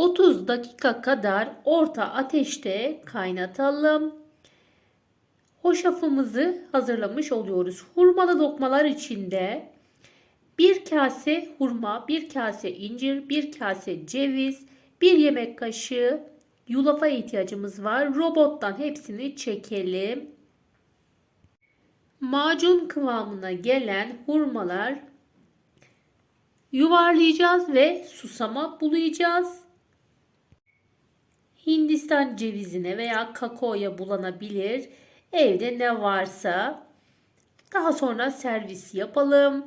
30 dakika kadar orta ateşte kaynatalım. Hoşafımızı hazırlamış oluyoruz. Hurmalı lokmalar içinde bir kase hurma, bir kase incir, bir kase ceviz, bir yemek kaşığı yulafa ihtiyacımız var. Robottan hepsini çekelim. Macun kıvamına gelen hurmalar yuvarlayacağız ve susama bulayacağız. Hindistan cevizine veya kakaoya bulanabilir. Evde ne varsa daha sonra servis yapalım.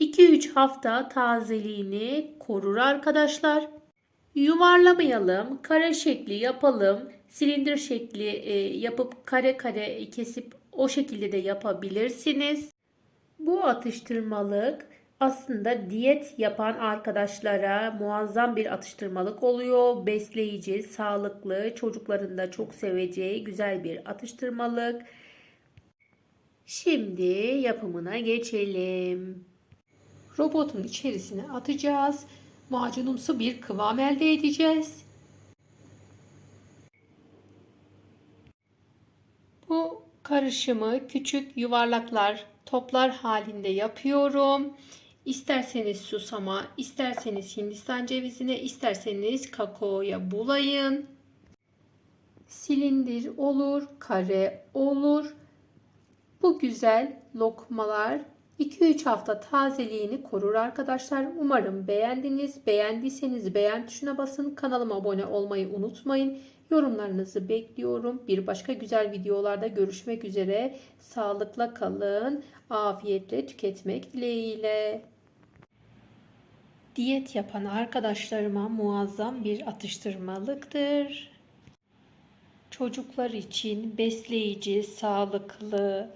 2-3 hafta tazeliğini korur arkadaşlar. Yuvarlamayalım, kare şekli yapalım. Silindir şekli e, yapıp kare kare kesip o şekilde de yapabilirsiniz. Bu atıştırmalık aslında diyet yapan arkadaşlara muazzam bir atıştırmalık oluyor. Besleyici, sağlıklı, çocukların da çok seveceği güzel bir atıştırmalık. Şimdi yapımına geçelim. Robotun içerisine atacağız. Macunumsu bir kıvam elde edeceğiz. Bu karışımı küçük yuvarlaklar, toplar halinde yapıyorum. İsterseniz susama, isterseniz Hindistan cevizine, isterseniz kakaoya bulayın. Silindir olur, kare olur. Bu güzel lokmalar 2-3 hafta tazeliğini korur arkadaşlar. Umarım beğendiniz. Beğendiyseniz beğen tuşuna basın. Kanalıma abone olmayı unutmayın. Yorumlarınızı bekliyorum. Bir başka güzel videolarda görüşmek üzere. Sağlıkla kalın. Afiyetle tüketmek dileğiyle. Diyet yapan arkadaşlarıma muazzam bir atıştırmalıktır. Çocuklar için besleyici, sağlıklı,